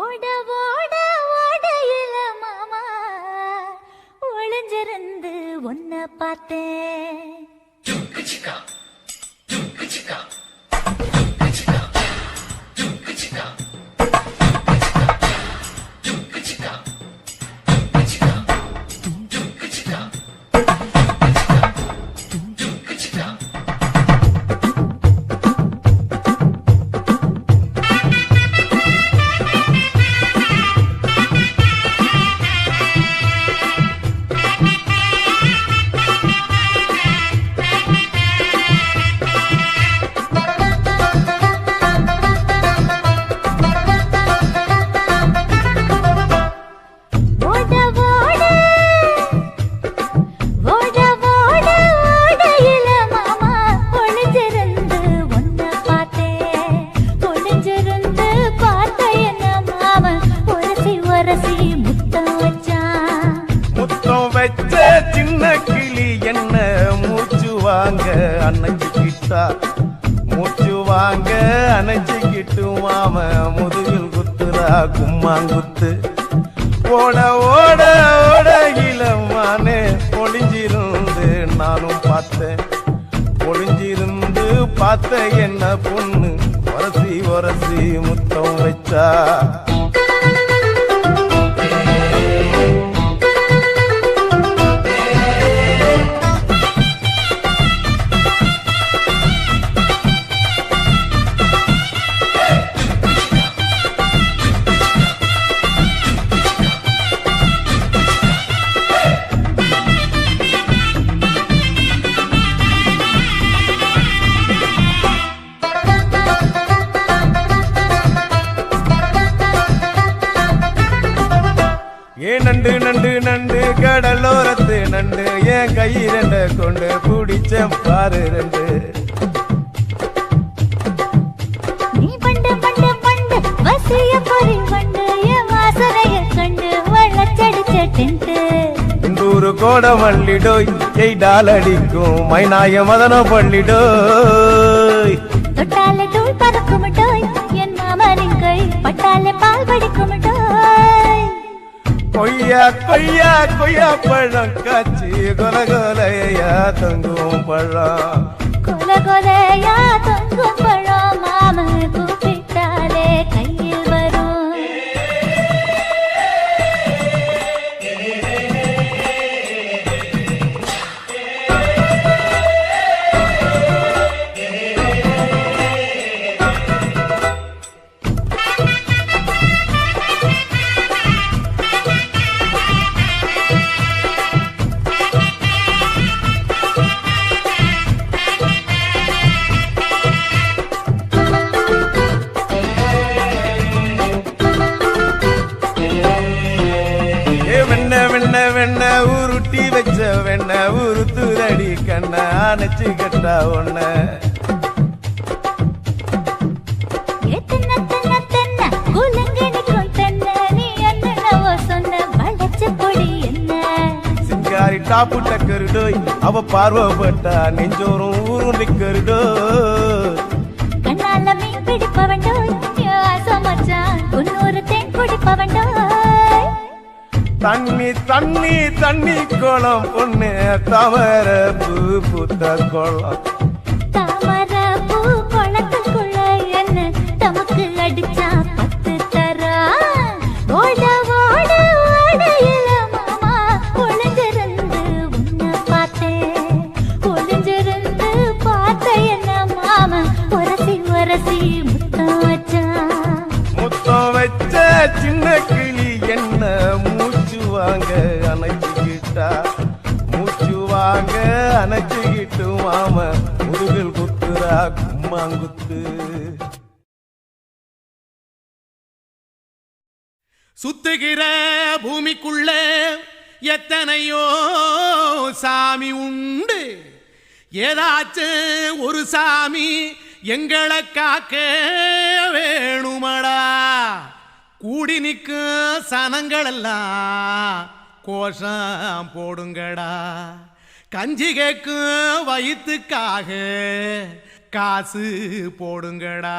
ஓட ஓட ஓடையில மாமா ஒளிஞ்சிருந்து ஒன்ன பார்த்தேன். கும்மாங்குத்து ஓட ஓட ஓட இளமானே ஒளிஞ்சிருந்து நானும் பார்த்தேன். ஒளிஞ்சிருந்து பார்த்த என்ன பொண்ணு? உரசி உரசி முத்தம் வச்சா. நண்டு நண்டு கடலோரத்து நண்டு. என் கை ரெண்ட கொண்டு பிடிச்ச பாரு ரெண்டு. கோட மல்லிடோய் எய்டால் அடிக்கும். மைனாய மதன பள்ளிடோய் கொய்யா கொய்யா கொய்யா பழம். காய்ச்சி கொலகொலையா தங்கும் பழம். வளைச்ச பொடி என்ன? சிங்காரி டாப்பு டக்கருடோய் அவ பார்வப்பட்டா நெஞ்சோறும் ஊரும் நிக்கருடோய் தண்ணி தண்ணி தண்ணி குளம் பொண்ணு தவற பூ பூத்த குளம். முதுகில் குத்துரா கும்மாங்குத்து. சுத்துகிற பூமிக்குள்ள எத்தனையோ சாமி உண்டு. ஏதாச்சும் ஒரு சாமி எங்களை காக்க வேணுமடா. கூடி நிற்கும் சனங்களெல்லாம் கோஷம் போடுங்கடா. கஞ்சி கேட்கும் வயிற்றுக்காக காசு போடுங்கடா.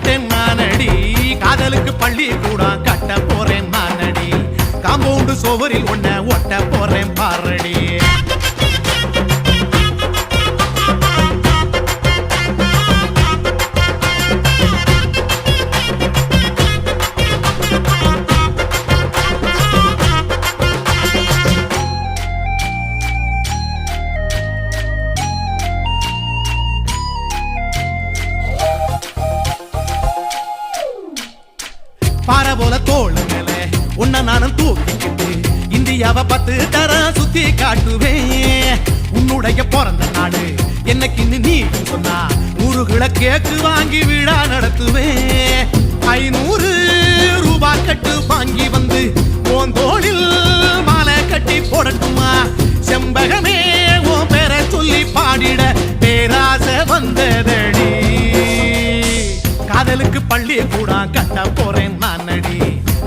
காதலுக்கு பள்ளி கூட கட்ட போறேன் நானடி காம்பவுண்டு சோவரில் ஒன்ன ஒட்ட போறேன் பாரடி. இந்தியாவை பத்து தர சுத்தி காட்டுவேன். உன்னுடைய பிறந்த நாடு என்னைக்குன்னு நீ சொன்னா நூறு கிலோ கேக்கு வாங்கி விழா நடத்துவேன். ஐநூறு ரூபாய் கட்டு வாங்கி வந்து உன் தோளில் மாலை கட்டி போடட்டுமா? செம்பகமே உன் பேரை சொல்லி பாடிட பேராசை வந்ததடி. காதலுக்கு பள்ளி கூட கட்ட போறேன்.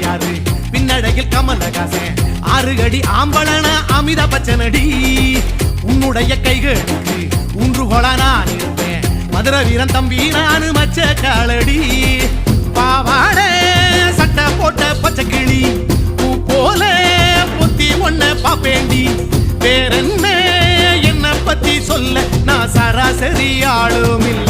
யாரு? பின்னடையில் பின்னடகில் கமலஹாசன். ஆறு அடி ஆம்பளன அமித பச்சனடி. உன்னுடைய கைகளுக்கு ஊன்றுகோல நான் இருப்பேன். மதுர வீரன் தம்பி நானு மச்ச காலடி. பாவாட சட்டை போட்ட பச்சை கிளி. பூ போல பொத்தி ஒன்ன பாப்பேண்டி. வேறென்ன என்ன பத்தி சொல்ல? நான் சராசரி ஆளும் இல்லை.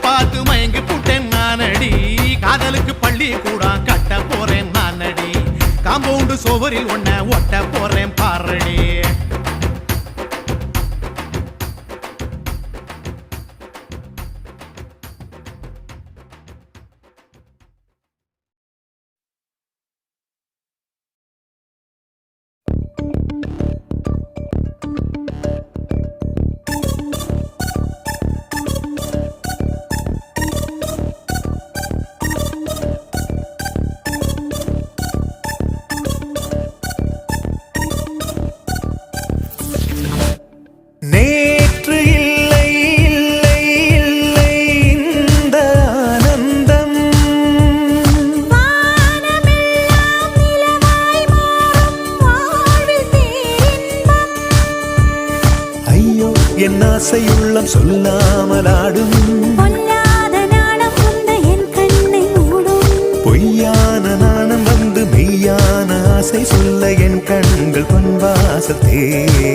பார்த்து மயங்கி புட்டேன் நானடி. காதலுக்கு பள்ளி கூட கட்ட போறேன் நானடி. காம்பவுண்டு சோவரில் ஒன்ன ஒட்ட போறேன் பாரடி. सकती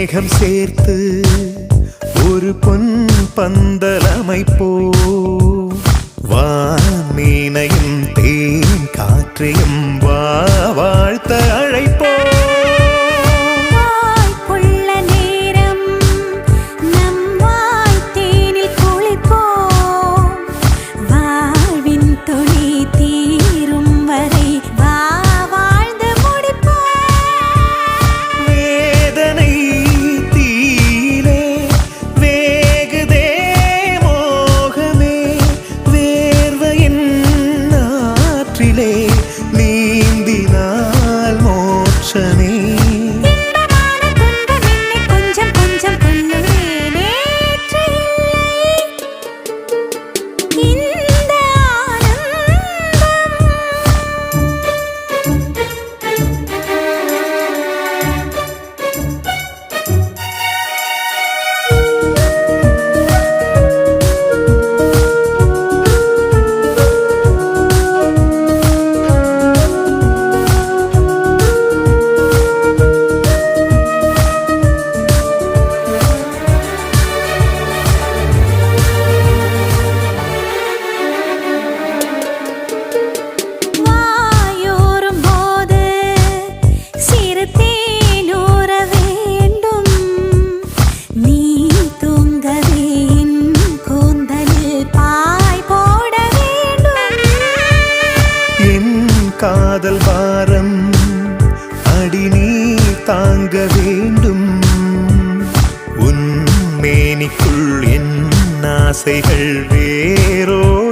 மேகம் சேர்த்து ஒரு பொன் பந்தலமைப்போ வான் மீனையும் தேன் காற்றையும் வா வாழ்த்த அழை தாங்க வேண்டும். உன் மேனிக்குள் என் ஆசைகள் வேறோ?